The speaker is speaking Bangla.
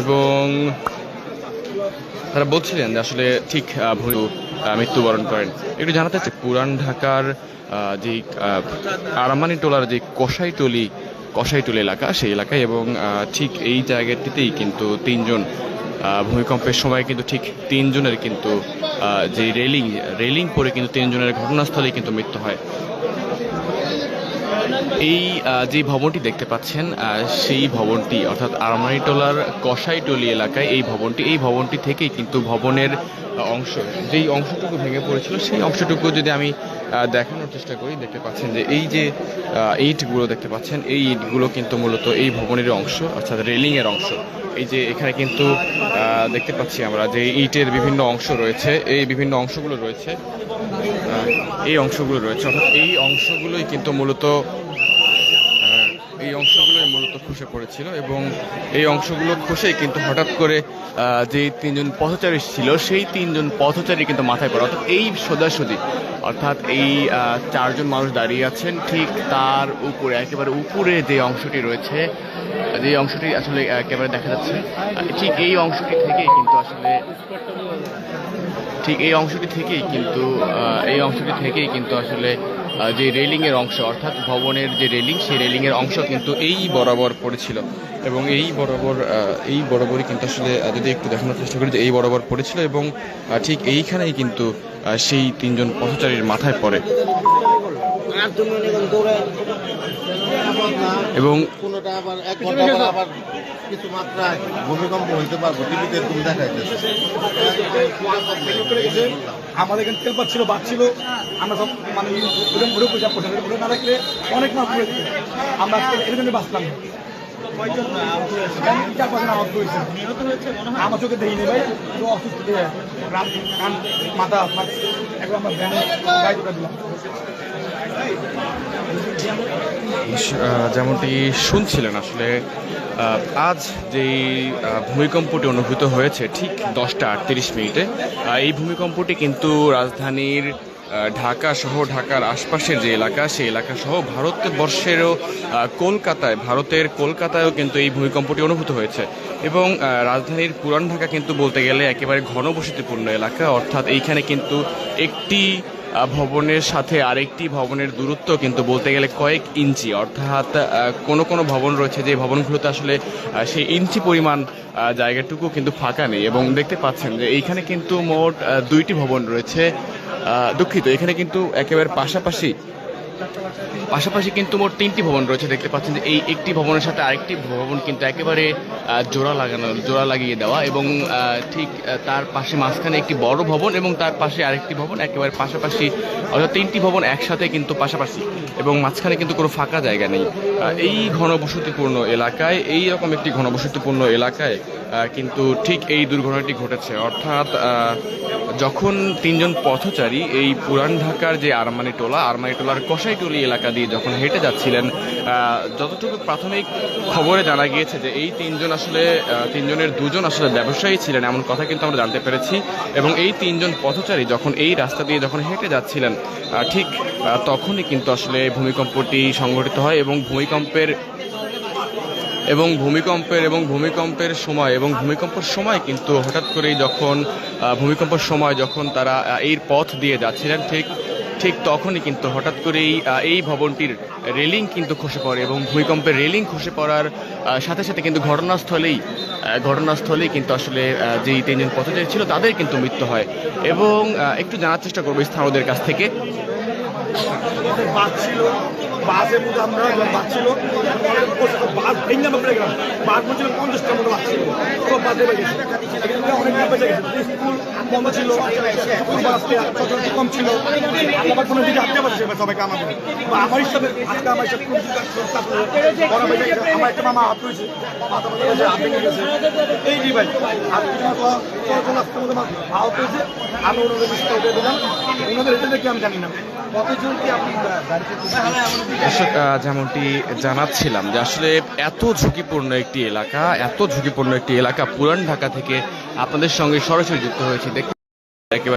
এবং তারা বলছিলেন যে আসলে ঠিক ভুলু মৃত্যুবরণ করেন। একটু জানাতে চাই, পুরান ঢাকার যে আরামানি টোলার যে কষাইটলি কষাইটলি এলাকা, সেই এলাকায়, এবং ঠিক এই জায়গাটিতেই কিন্তু তিনজন ভূমিকম্পের সময় কিন্তু ঠিক তিনজনের কিন্তু যে রেলিং রেলিং পরে কিন্তু তিনজনের ঘটনাস্থলেই কিন্তু মৃত্যু হয়। এই যে ভবনটি দেখতে পাচ্ছেন সেই ভবনটি, অর্থাৎ আরমানিটোলার কষাইটলি এলাকায় এই ভবনটি এই ভবনটি থেকেই কিন্তু ভবনের অংশ, যেই অংশটুকু ভেঙে পড়েছিল, সেই অংশটুকু যদি আমি দেখানোর চেষ্টা করি, দেখতে পাচ্ছেন যে এই যে ইটগুলো দেখতে পাচ্ছেন, এই ইটগুলো কিন্তু মূলত এই ভবনের অংশ, অর্থাৎ রেলিংয়ের অংশ। এই যে এখানে কিন্তু দেখতে পাচ্ছি আমরা যে ইটের বিভিন্ন অংশ রয়েছে, এই বিভিন্ন অংশগুলো রয়েছে এই অংশগুলো রয়েছে, অর্থাৎ এই অংশগুলোই কিন্তু মূলত এই অংশগুলোই মূলত খসে পড়েছিল এবং এই অংশগুলো খসেই কিন্তু হঠাৎ করে যে তিনজন পথচারী ছিল, সেই তিনজন পথচারী কিন্তু মাথায় পড়ে। অর্থাৎ এই সোজাসুজি, অর্থাৎ এই চারজন মানুষ দাঁড়িয়ে আছেন, ঠিক তার উপরে, একেবারে উপরে যে অংশটি রয়েছে, যে অংশটি আসলে একেবারে দেখা যাচ্ছে ঠিক এই অংশটি থেকেই কিন্তু আসলে ঠিক, এই অংশটি থেকেই কিন্তু এই অংশটি থেকেই কিন্তু আসলে যে রেলিংয়ের অংশ, অর্থাৎ ভবনের যে রেলিং, সেই রেলিংয়ের অংশ কিন্তু এই বরাবর পড়েছিল। এবং এই বরাবর এই বরাবরই কিন্তু আসলে যদি একটু দেখানোর চেষ্টা করি যে এই বরাবর পড়েছিল এবং ঠিক এইখানেই কিন্তু সেই তিনজন পথচারীর মাথায় পড়ে। এবং কোনোটা আবার এক ঘণ্টা পর আবার কিছু মাত্রায় ভূমিকম্প হইতে পারব টিভিতে তুমি দেখাইতেছে। আমাদের এখানে তেল ছিল বাদ ছিল। আমরা সব মানে ঘুরে ঘুরে পয়সা ঘুরে না রাখলে অনেক মাছ পড়ে আমরা এর জন্য বাঁচলাম আমার চোখে দেখিনি ভাই অসুস্থ মাথা যেমনটি শুনছিলেন আসলে আজ যেই ভূমিকম্পটি অনুভূত হয়েছে, ঠিক দশটা আটত্রিশ মিনিটে এই ভূমিকম্পটি কিন্তু রাজধানীর ঢাকা সহ ঢাকার আশপাশের যে এলাকা, সেই এলাকা সহ ভারতবর্ষেরও কলকাতায়, ভারতের কলকাতায়ও কিন্তু এই ভূমিকম্পটি অনুভূত হয়েছে। এবং রাজধানীর পুরান ঢাকা কিন্তু বলতে গেলে একেবারে ঘনবসতিপূর্ণ এলাকা। অর্থাৎ এইখানে কিন্তু একটি ভবনের সাথে আরেকটি ভবনের দূরত্ব কিন্তু বলতে গেলে কয়েক ইঞ্চি। অর্থাৎ কোনো কোনো ভবন রয়েছে, যে ভবনগুলোতে আসলে সেই ইঞ্চি পরিমাণ জায়গাটুকু কিন্তু ফাঁকা নেই। এবং দেখতে পাচ্ছেন যে এইখানে কিন্তু মোট দুইটি ভবন রয়েছে। দুঃখিত, এখানে কিন্তু একেবারে পাশাপাশি পাশাপাশি কিন্তু মোট তিনটি ভবন রয়েছে, দেখতে পাচ্ছেন যে এই একটি ভবনের সাথে আরেকটি ভবন কিন্তু একেবারে জোড়া লাগানো, জোড়া লাগিয়ে দেওয়া এবং ঠিক তার পাশে মাঝখানে একটি বড় ভবন এবং তার পাশে আরেকটি ভবন, একেবারে পাশাপাশি, অর্থাৎ তিনটি ভবন একসাথে কিন্তু পাশাপাশি এবং মাঝখানে কিন্তু কোনো ফাঁকা জায়গা নেই। এই ঘনবসতিপূর্ণ এলাকায়, এই রকম একটি ঘনবসতিপূর্ণ এলাকায় কিন্তু ঠিক এই দুর্ঘটনাটি ঘটেছে। অর্থাৎ যখন তিনজন পথচারী এই পুরান ঢাকার যে আরমানি টোলা, আরমানি টোলার কষাইটলি এলাকা দিয়ে যখন হেঁটে যাচ্ছিলেন যতটুকু প্রাথমিক খবরে জানা গিয়েছে যে এই তিনজন আসলে তিনজনের দুজন আসলে ব্যবসায়ী ছিলেন, এমন কথা কিন্তু আমরা জানতে পেরেছি। এবং এই তিনজন পথচারী যখন এই রাস্তা দিয়ে যখন হেঁটে যাচ্ছিলেন ঠিক তখনই কিন্তু আসলে ভূমিকম্পটি সংঘটিত হয় এবং ভূমিকম্পের এবং ভূমিকম্পের এবং ভূমিকম্পের সময় এবং ভূমিকম্পের সময় কিন্তু হঠাৎ করেই যখন ভূমিকম্পের সময় যখন তারা এই পথ দিয়ে যাচ্ছিলেন, ঠিক ঠিক তখনই কিন্তু হঠাৎ করেই এই ভবনটির রেলিং কিন্তু খসে পড়ে এবং ভূমিকম্পের রেলিং খসে পড়ার সাথে সাথে কিন্তু ঘটনাস্থলেই ঘটনাস্থলেই কিন্তু আসলে যেই তিনজন পথচারী ছিল তাদের কিন্তু মৃত্যু হয় এবং একটু জানার চেষ্টা করব স্থানীয়দের কাছ থেকে। বাসের মধ্যে আমরা বাস ছিল বাস ভেঙে আমরা গেলাম। বাস বলছিল পঞ্চাশটার মতো বাস সব বাসে স্কুল বন্ধ ছিল কম ছিল। আমার কোনো দিকে আটকে পারছে সবাইকে আমাদের আমার হিসাবে আজকে আমার হিসাবে আমার একটা মামা হাত গেছে। এই জি ভাই হয়েছে আমি ওনাদের উঠে দিলাম। ওনাদের এটা দেখে আমি জানি না। আপনি গাড়িতে দর্শক যেমনটি জানাচ্ছিলাম যে আসলে এত ঝুঁকিপূর্ণ একটি এলাকা এত ঝুঁকিপূর্ণ একটি এলাকা পুরান ঢাকা থেকে আপনাদের সঙ্গে সরাসরি যুক্ত হয়েছে। দেখতে